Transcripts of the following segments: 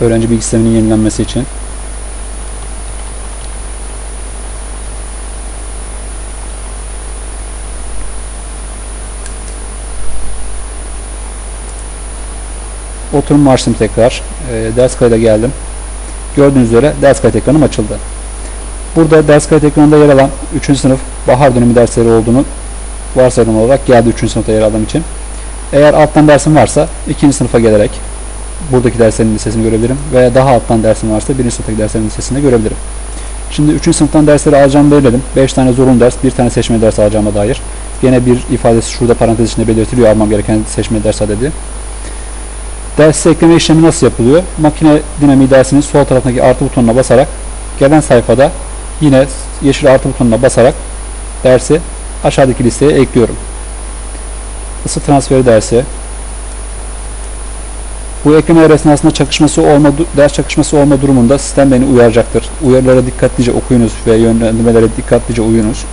Öğrenci bilgi yenilenmesi için. Oturum açtım tekrar. Ee, ders kayda geldim. Gördüğünüz üzere ders kayıt ekranım açıldı. Burada ders kayıt ekranında yer alan 3. sınıf bahar dönemi dersleri olduğunu varsayılan olarak geldi 3. sınıfta yer aldığım için. Eğer alttan dersim varsa 2. sınıfa gelerek buradaki derslerin listesini görebilirim. Veya daha alttan dersim varsa 1. sınıftaki derslerin listesini görebilirim. Şimdi 3. sınıftan dersleri alacağımı belirledim. 5 tane zorunlu ders, 1 tane seçmeli ders alacağıma dair. Gene bir ifadesi şurada parantez içinde belirtiliyor almam gereken seçmeli ders adedi. Ders ekleme işlemi nasıl yapılıyor? Makine dinamiği dersinin sol tarafındaki artı butonuna basarak gelen sayfada yine yeşil artı butonuna basarak dersi aşağıdaki listeye ekliyorum. Isı transferi dersi. Bu eklemeler esnasında çakışması olma, ders çakışması olma durumunda sistem beni uyaracaktır. Uyarılara dikkatlice okuyunuz ve yönlendirmelere dikkatlice uyunuz.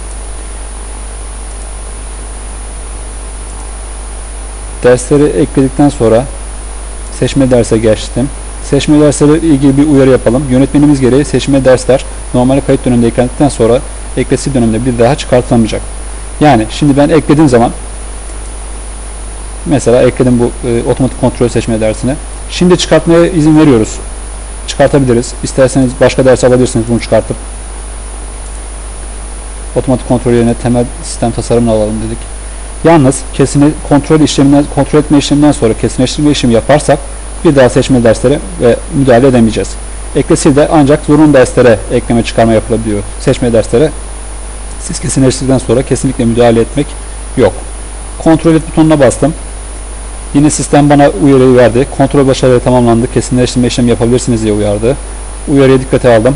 Dersleri ekledikten sonra seçme derse geçtim. Seçme dersleriyle ilgili bir uyarı yapalım. Yönetmenimiz gereği seçme dersler normal kayıt döneminde eklendikten sonra eklesi döneminde bir daha çıkartılamayacak. Yani şimdi ben eklediğim zaman mesela ekledim bu e, otomatik kontrol seçme dersine. Şimdi çıkartmaya izin veriyoruz. Çıkartabiliriz. İsterseniz başka ders alabilirsiniz bunu çıkartıp. Otomatik kontrol yerine temel sistem tasarımını alalım dedik. Yalnız kesini kontrol işleminden kontrol etme işleminden sonra kesinleştirme işlemi yaparsak bir daha seçmeli derslere ve müdahale edemeyeceğiz. Eklesi de ancak zorunlu derslere ekleme çıkarma yapılabiliyor. Seçmeli derslere siz kesinleştirdikten sonra kesinlikle müdahale etmek yok. Kontrol et butonuna bastım. Yine sistem bana uyarıyı verdi. Kontrol başarıyla tamamlandı. Kesinleştirme işlemi yapabilirsiniz diye uyardı. Uyarıya dikkate aldım.